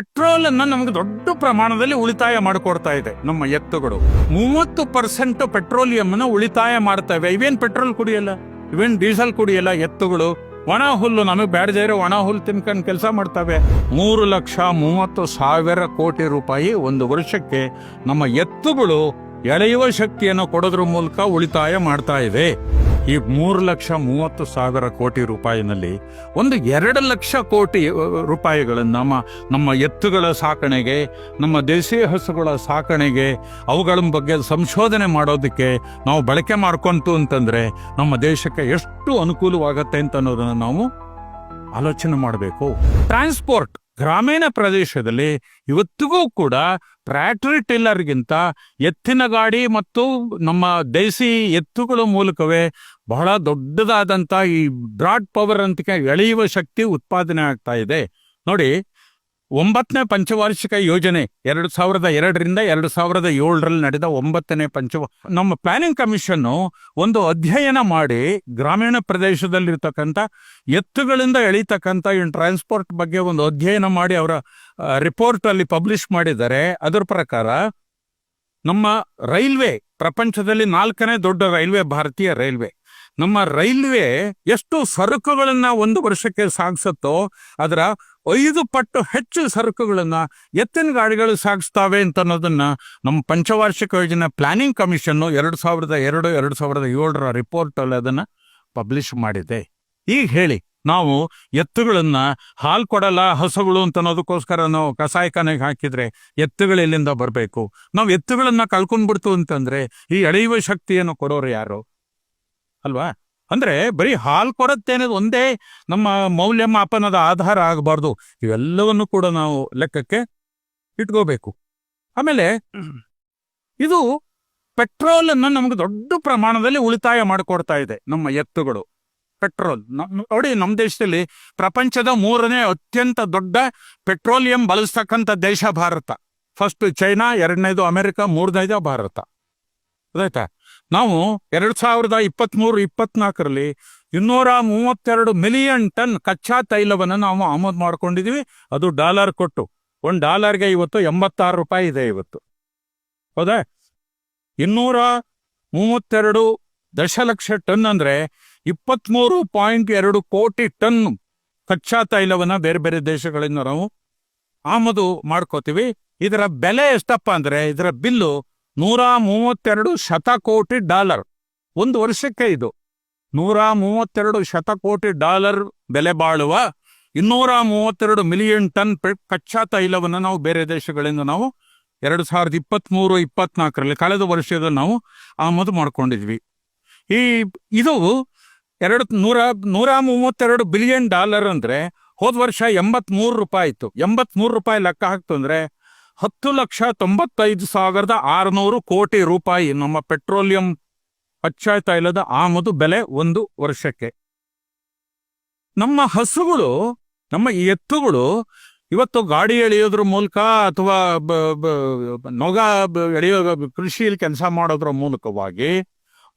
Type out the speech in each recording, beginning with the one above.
Petrol ಅನ್ನ ನಮಗೆ ದೊಡ್ಡ ಪ್ರಮಾಣದಲ್ಲಿ ಉಳಿತಾಯ ಮಾಡಿಕೊಡ್ತಾ ಇದೆ. ನಮ್ಮ ಎತ್ತುಗಳು. ಮೂವತ್ತು ಪರ್ಸೆಂಟ್ ಪೆಟ್ರೋಲಿಯಂ ಅನ್ನ ಉಳಿತಾಯ ಮಾಡ್ತವೆ ಇವೇನ್ ಪೆಟ್ರೋಲ್ ಕುಡಿಯಲ್ಲ? ಇವೇನ್ ಡೀಸೆಲ್ ಕುಡಿಯಲ್ಲ ಎತ್ತುಗಳು? ಒಣ ಹುಲ್ಲು ನಮಗೆ ಬೇಡದೇ ಇರೋ ಒಣ ಹುಲ್ಲು ತಿನ್ಕೊಂಡು ಕೆಲಸ ಮಾಡ್ತವೆ. ಮೂರು ಲಕ್ಷ ಮೂವತ್ತು ಸಾವಿರ ಕೋಟಿ ರೂಪಾಯಿ ಒಂದು ವರ್ಷಕ್ಕೆ ನಮ್ಮ ಎತ್ತುಗಳು ಎಳೆಯುವ ಶಕ್ತಿಯನ್ನು ಕೊಡೋದ್ರ ಮೂಲಕ ಉಳಿತಾಯ ಮಾಡ್ತಾ ಇದೆ ಈ ಮೂರು ಲಕ್ಷ ಮೂವತ್ತು ಸಾವಿರ ಕೋಟಿ ರೂಪಾಯಿನಲ್ಲಿ ಒಂದು ಎರಡು ಲಕ್ಷ ಕೋಟಿ ರೂಪಾಯಿಗಳನ್ನು ನಮ್ಮ ನಮ್ಮ ಎತ್ತುಗಳ ಸಾಕಣೆಗೆ, ನಮ್ಮ ದೇಶೀಯ ಹಸುಗಳ ಸಾಕಣೆಗೆ, ಅವುಗಳ ಬಗ್ಗೆ ಸಂಶೋಧನೆ ಮಾಡೋದಕ್ಕೆ ನಾವು ಬಳಕೆ ಮಾಡ್ಕೊಂತು ಅಂತಂದರೆ ನಮ್ಮ ದೇಶಕ್ಕೆ ಎಷ್ಟು ಅನುಕೂಲವಾಗತ್ತೆ ಅಂತ ಅನ್ನೋದನ್ನು ನಾವು ಆಲೋಚನೆ ಮಾಡಬೇಕು. ಟ್ರಾನ್ಸ್ಪೋರ್ಟ್. ಗ್ರಾಮೀಣ ಪ್ರದೇಶದಲ್ಲಿ ಇವತ್ತಿಗೂ ಕೂಡ ಟ್ರ್ಯಾಕ್ಟರಿ ಟಿಲ್ಲರ್ಗಿಂತ ಎತ್ತಿನ ಗಾಡಿ ಮತ್ತು ನಮ್ಮ ದೇಸಿ ಎತ್ತುಗಳ ಮೂಲಕವೇ ಬಹಳ ದೊಡ್ಡದಾದಂಥ ಈ ಬ್ರಾಡ್ ಪವರ್ ಅಂತ ಎಳೆಯುವ ಶಕ್ತಿ ಉತ್ಪಾದನೆ ಆಗ್ತಾ ಇದೆ. ನೋಡಿ ಒಂಬತ್ತನೇ ಪಂಚವಾರ್ಷಿಕ ಯೋಜನೆ ಎರಡು ಸಾವಿರದ ಎರಡರಿಂದ ಎರಡು ಸಾವಿರದ ಏಳರಲ್ಲಿ ನಡೆದ ಒಂಬತ್ತನೇ ಪಂಚವ, ನಮ್ಮ ಪ್ಲಾನಿಂಗ್ ಕಮಿಷನ್ನು ಒಂದು ಅಧ್ಯಯನ ಮಾಡಿ ಗ್ರಾಮೀಣ ಪ್ರದೇಶದಲ್ಲಿರ್ತಕ್ಕಂಥ ಎತ್ತುಗಳಿಂದ ಎಳಿತಕ್ಕಂಥ ಇನ್ ಟ್ರಾನ್ಸ್ಪೋರ್ಟ್ ಬಗ್ಗೆ ಒಂದು ಅಧ್ಯಯನ ಮಾಡಿ ಅವರ ರಿಪೋರ್ಟ್ ಅಲ್ಲಿ ಪಬ್ಲಿಷ್ ಮಾಡಿದ್ದಾರೆ ಅದರ ಪ್ರಕಾರ ನಮ್ಮ ರೈಲ್ವೆ ಪ್ರಪಂಚದಲ್ಲಿ ನಾಲ್ಕನೇ ದೊಡ್ಡ ರೈಲ್ವೆ, ಭಾರತೀಯ ರೈಲ್ವೆ. ನಮ್ಮ ರೈಲ್ವೆ ಎಷ್ಟು ಸರಕುಗಳನ್ನ ಒಂದು ವರ್ಷಕ್ಕೆ ಸಾಗಿಸುತ್ತೋ ಅದರ ಐದು ಪಟ್ಟು ಹೆಚ್ಚು ಸರಕುಗಳನ್ನ ಎತ್ತಿನ ಗಾಡಿಗಳು ಸಾಗಿಸ್ತಾವೆ ಅಂತ ಅನ್ನೋದನ್ನ ನಮ್ಮ ಪಂಚವಾರ್ಷಿಕ ಯೋಜನೆ ಪ್ಲಾನಿಂಗ್ ಕಮಿಷನ್ ಎರಡು ಸಾವಿರದ ಎರಡು ಎರಡು ಸಾವಿರದ ಏಳರ ರಿಪೋರ್ಟ್ ಅಲ್ಲಿ ಅದನ್ನ ಪಬ್ಲಿಷ್ ಮಾಡಿದೆ. ಈಗ ಹೇಳಿ, ನಾವು ಎತ್ತುಗಳನ್ನ ಹಾಲು ಕೊಡಲ್ಲ, ಹಸುಗಳು ಅಂತ ಅನ್ನೋದಕ್ಕೋಸ್ಕರ ನಾವು ಕಸಾಯಖಾನೆಗೆ ಹಾಕಿದ್ರೆ ಎತ್ತುಗಳು ಎಲ್ಲಿಂದ ಬರಬೇಕು? ನಾವು ಎತ್ತುಗಳನ್ನ ಕಳ್ಕೊಂಡ್ಬಿಡ್ತು ಅಂತಂದ್ರೆ ಈ ಎಳೆಯುವ ಶಕ್ತಿಯನ್ನು ಕೊಡೋರು ಯಾರು? ಅಲ್ವಾ? ಅಂದ್ರೆ ಬರೀ ಹಾಲು ಕೊರತೆ ಅನ್ನೋದು ಒಂದೇ ನಮ್ಮ ಮೌಲ್ಯಮಾಪನದ ಆಧಾರ ಆಗಬಾರ್ದು. ಇವೆಲ್ಲವನ್ನು ಕೂಡ ನಾವು ಲೆಕ್ಕಕ್ಕೆ ಇಟ್ಕೋಬೇಕು. ಆಮೇಲೆ ಇದು ಪೆಟ್ರೋಲ್ ಅನ್ನು ನಮ್ಗೆ ದೊಡ್ಡ ಪ್ರಮಾಣದಲ್ಲಿ ಉಳಿತಾಯ ಮಾಡಿಕೊಡ್ತಾ ಇದೆ ನಮ್ಮ ಎತ್ತುಗಳು. ಪೆಟ್ರೋಲ್. ನೋಡಿ ನಮ್ಮ ದೇಶದಲ್ಲಿ ಪ್ರಪಂಚದ ಮೂರನೇ ಅತ್ಯಂತ ದೊಡ್ಡ ಪೆಟ್ರೋಲಿಯಂ ಬಳಸ್ತಕ್ಕಂಥ ದೇಶ ಭಾರತ. ಫಸ್ಟ್ ಚೈನಾ ಎರಡನೇದು ಅಮೆರಿಕ ಮೂರನೇದು ಭಾರತ. ಗೊತ್ತಾಯ್ತಾ ನಾವು ಎರಡ್ ಸಾವಿರದ ಇಪ್ಪತ್ಮೂರು, ಇಪ್ಪತ್ನಾಲ್ಕರಲ್ಲಿ ಇನ್ನೂರ ಮೂವತ್ತೆರಡು ಮಿಲಿಯನ್ ಟನ್ ಕಚ್ಚಾ ತೈಲವನ್ನು ನಾವು ಆಮದು ಮಾಡ್ಕೊಂಡಿದೀವಿ. ಅದು ಡಾಲರ್ ಕೊಟ್ಟು. ಒಂದು ಡಾಲರ್ಗೆ ಇವತ್ತು ಎಂಬತ್ತಾರು ರೂಪಾಯಿ ಇದೆ ಇವತ್ತು. ಹೌದಾ? ಇನ್ನೂರ ಮೂವತ್ತೆರಡು ದಶಲಕ್ಷ ಟನ್ ಅಂದ್ರೆ ಇಪ್ಪತ್ಮೂರು ಪಾಯಿಂಟ್ ಎರಡು ಕೋಟಿ ಟನ್ ಕಚ್ಚಾ ತೈಲವನ್ನು ಬೇರೆ ಬೇರೆ ದೇಶಗಳಿಂದ ನಾವು ಆಮದು ಮಾಡ್ಕೋತೀವಿ. ಇದರ ಬೆಲೆ ಎಷ್ಟಪ್ಪ ಅಂದ್ರೆ, ಇದರ ಬಿಲ್ಲು ನೂರ ಮೂವತ್ತೆರಡು ಶತಕೋಟಿ ಡಾಲರ್. ಒಂದು ವರ್ಷಕ್ಕೆ ಇದು. ನೂರ ಮೂವತ್ತೆರಡು ಶತಕೋಟಿ ಡಾಲರ್ ಬೆಲೆ ಬಾಳುವ ಇನ್ನೂರ ಮೂವತ್ತೆರಡು ಮಿಲಿಯನ್ ಟನ್ ಕಚ್ಚಾ ತೈಲವನ್ನು ನಾವು ಬೇರೆ ದೇಶಗಳಿಂದ ನಾವು ಎರಡು ಸಾವಿರದ ಇಪ್ಪತ್ತ್ಮೂರು ಇಪ್ಪತ್ನಾಲ್ಕರಲ್ಲಿ ಕಳೆದ ವರ್ಷದ ನಾವು ಆಮದು ಮಾಡಿಕೊಂಡಿದ್ವಿ. ಈ ಇದು ಎರಡು ನೂರ ನೂರ ಮೂವತ್ತೆರಡು ಬಿಲಿಯನ್ ಡಾಲರ್ ಅಂದರೆ ಹೋದ ವರ್ಷ ಎಂಬತ್ಮೂರು ರೂಪಾಯಿ ಇತ್ತು ಎಂಬತ್ಮೂರು ರೂಪಾಯಿ ಲೆಕ್ಕ ಹಾಕ್ತು ಅಂದ್ರೆ ಹತ್ತು ಲಕ್ಷ ತೊಂಬತ್ತೈದು ಸಾವಿರದ ಆರುನೂರು ಕೋಟಿ ರೂಪಾಯಿ ನಮ್ಮ ಪೆಟ್ರೋಲಿಯಂ ಕಚ್ಚಾ ತೈಲದ ಆಮದು ಬೆಲೆ ಒಂದು ವರ್ಷಕ್ಕೆ. ನಮ್ಮ ಹಸುಗಳು, ನಮ್ಮ ಎತ್ತುಗಳು ಇವತ್ತು ಗಾಡಿ ಎಳೆಯೋದ್ರ ಮೂಲಕ ಅಥವಾ ನೊಗ ಎಳೆಯೋ ಕೃಷಿಯಲ್ಲಿ ಕೆಲಸ ಮಾಡೋದ್ರ ಮೂಲಕವಾಗಿ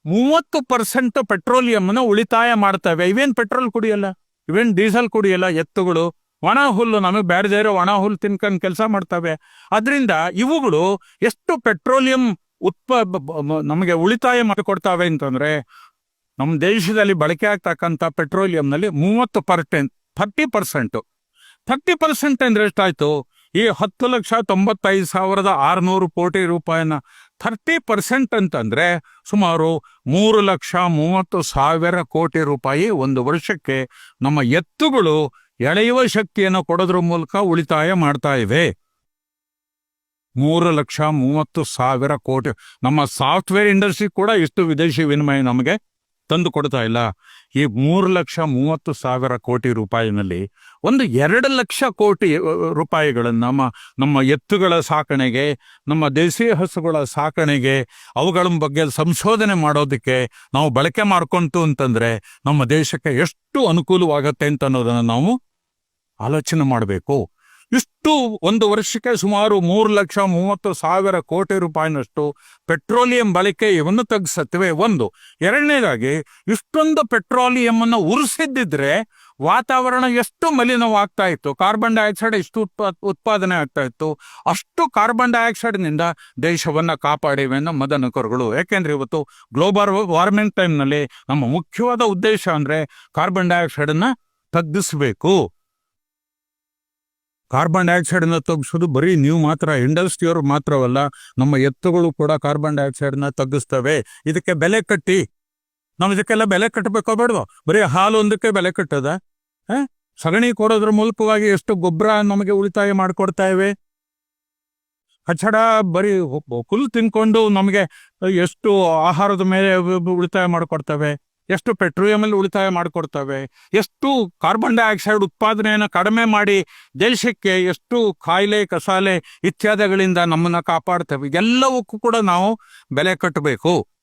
ಮೂವತ್ತು ಪರ್ಸೆಂಟ್ ಪೆಟ್ರೋಲಿಯಂನ ಉಳಿತಾಯ ಮಾಡ್ತವೆ. ಇವೇನ್ ಪೆಟ್ರೋಲ್ ಕುಡಿಯಲ್ಲ? ಇವೇನ್ ಡೀಸೆಲ್ ಕುಡಿಯಲ್ಲ ಎತ್ತುಗಳು? ಒಣ ಹುಲ್ಲು, ನಮಗೆ ಬೇಡದೇ ಇರೋ ಒಣ ಹುಲ್ಲು ತಿನ್ಕೊಂಡು ಕೆಲಸ ಮಾಡ್ತವೆ. ಅದರಿಂದ ಇವುಗಳು ಎಷ್ಟು ಪೆಟ್ರೋಲಿಯಂ ಉತ್ಪ ನಮಗೆ ಉಳಿತಾಯ ಮಾಡಿಕೊಡ್ತಾವೆ ಅಂತಂದ್ರೆ, ನಮ್ಮ ದೇಶದಲ್ಲಿ ಬಳಕೆ ಆಗ್ತಕ್ಕಂಥ ಪೆಟ್ರೋಲಿಯಂನಲ್ಲಿ ಮೂವತ್ತು percent, thirty percent. Thirty percent ಅಂದ್ರೆ ಎಷ್ಟಾಯ್ತು? ಈ ಹತ್ತು ಲಕ್ಷ ತೊಂಬತ್ತೈದು ಸಾವಿರದ ಆರುನೂರು ಕೋಟಿ ರೂಪಾಯಿನ ಥರ್ಟಿ ಪರ್ಸೆಂಟ್ ಅಂತಂದ್ರೆ ಸುಮಾರು ಮೂರು ಲಕ್ಷ ಮೂವತ್ತು ಸಾವಿರ ಕೋಟಿ ರೂಪಾಯಿ ಒಂದು ವರ್ಷಕ್ಕೆ ನಮ್ಮ ಎತ್ತುಗಳು ಎಳೆಯುವ ಶಕ್ತಿಯನ್ನು ಕೊಡೋದ್ರ ಮೂಲಕ ಉಳಿತಾಯ ಮಾಡ್ತಾ ಇವೆ. ಮೂರು ಲಕ್ಷ ಮೂವತ್ತು ಸಾವಿರ ಕೋಟಿ. ನಮ್ಮ ಸಾಫ್ಟ್ವೇರ್ ಇಂಡಸ್ಟ್ರಿ ಕೂಡ ಇಷ್ಟು ವಿದೇಶಿ ವಿನಿಮಯ ನಮಗೆ ತಂದು ಕೊಡ್ತಾ ಇಲ್ಲ. ಈ ಮೂರು ಲಕ್ಷ ಮೂವತ್ತು ಸಾವಿರ ಕೋಟಿ ರೂಪಾಯಿನಲ್ಲಿ ಒಂದು ಎರಡು ಲಕ್ಷ ಕೋಟಿ ರೂಪಾಯಿಗಳನ್ನು ನಮ್ಮ ನಮ್ಮ ಎತ್ತುಗಳ ಸಾಕಣೆಗೆ, ನಮ್ಮ ದೇಸಿ ಹಸುಗಳ ಸಾಕಣೆಗೆ ಅವುಗಳ ಬಗ್ಗೆ ಸಂಶೋಧನೆ ಮಾಡೋದಕ್ಕೆ ನಾವು ಬಳಕೆ ಮಾಡ್ಕೊಂತು ಅಂತಂದ್ರೆ ನಮ್ಮ ದೇಶಕ್ಕೆ ಎಷ್ಟು ಅನುಕೂಲವಾಗತ್ತೆ ಅಂತ ಅನ್ನೋದನ್ನು ನಾವು ಆಲೋಚನೆ ಮಾಡಬೇಕು. ಇಷ್ಟು ಒಂದು ವರ್ಷಕ್ಕೆ ಸುಮಾರು ಮೂರು ಲಕ್ಷ ಮೂವತ್ತು ಸಾವಿರ ಕೋಟಿ ರೂಪಾಯಿನಷ್ಟು ಪೆಟ್ರೋಲಿಯಂ ಬಳಕೆ ಇವನ್ನು ಒಂದು. ಎರಡನೇದಾಗಿ, ಇಷ್ಟೊಂದು ಪೆಟ್ರೋಲಿಯಂ ಅನ್ನು ಉರಿಸಿದ್ದಿದ್ರೆ ವಾತಾವರಣ ಎಷ್ಟು ಮಲಿನವಾಗ್ತಾ ಇತ್ತು ಕಾರ್ಬನ್ ಡೈಆಕ್ಸೈಡ್ ಎಷ್ಟು ಉತ್ಪಾ, ಉತ್ಪಾದನೆ ಆಗ್ತಾ ಇತ್ತು ಅಷ್ಟು ಕಾರ್ಬನ್ ಡೈಆಕ್ಸೈಡ್ನಿಂದ ನಿಂದ ದೇಶವನ್ನ ಕಾಪಾಡಿವೆ ಅನ್ನೋ ಮದನಕರುಗಳು. ಯಾಕೆಂದ್ರೆ ಇವತ್ತು ಗ್ಲೋಬಲ್ ವಾರ್ಮಿಂಗ್ ಟೈಮ್ನಲ್ಲಿ ನಮ್ಮ ಮುಖ್ಯವಾದ ಉದ್ದೇಶ ಅಂದ್ರೆ ಕಾರ್ಬನ್ ಡೈಆಕ್ಸೈಡನ್ನು ತಗ್ಗಿಸ್ಬೇಕು. ಕಾರ್ಬನ್ ಡೈಆಕ್ಸೈಡ್ನ ತಗ್ಗಿಸೋದು ಬರೀ ನೀವು ಮಾತ್ರ ಇಂಡಸ್ಟ್ರಿಯವರು ಮಾತ್ರವಲ್ಲ, ನಮ್ಮ ಎತ್ತುಗಳು ಕೂಡ ಕಾರ್ಬನ್ ಡೈಆಕ್ಸೈಡ್ನ ತಗ್ಗಿಸ್ತವೆ. ಇದಕ್ಕೆ ಬೆಲೆ ಕಟ್ಟಿ. ನಾವು ಇದಕ್ಕೆಲ್ಲ ಬೆಲೆ ಕಟ್ಟಬೇಕೋ ಬರೀ ಹಾಲು ಒಂದಕ್ಕೆ ಬೆಲೆ ಕಟ್ಟದ? ಸಗಣಿ ಕೊಡೋದ್ರ ಮೂಲಕವಾಗಿ ಎಷ್ಟು ಗೊಬ್ಬರ ನಮಗೆ ಉಳಿತಾಯ ಮಾಡಿಕೊಡ್ತಾ ಇವೆ? ಕಚ್ಚಡ ಬರೀ ಹುಲ್ ತಿನ್ಕೊಂಡು ನಮಗೆ ಎಷ್ಟು ಆಹಾರದ ಮೇಲೆ ಉಳಿತಾಯ ಮಾಡಿಕೊಡ್ತವೆ? ಎಷ್ಟು ಪೆಟ್ರೋಲಿಯಂ ಅಲ್ಲಿ ಉಳಿತಾಯ ಮಾಡಿಕೊಡ್ತವೆ, ಎಷ್ಟು ಕಾರ್ಬನ್ ಡೈಆಕ್ಸೈಡ್ ಉತ್ಪಾದನೆಯನ್ನು ಕಡಿಮೆ ಮಾಡಿ ದೇಶಕ್ಕೆ ಎಷ್ಟು ಕಾಯಿಲೆ ಕಸಾಲೆ ಇತ್ಯಾದಿಗಳಿಂದ ನಮ್ಮನ್ನು ಕಾಪಾಡ್ತವೆ ಎಲ್ಲವಕ್ಕೂ ಕೂಡ ನಾವು ಬೆಲೆ ಕಟ್ಟಬೇಕು.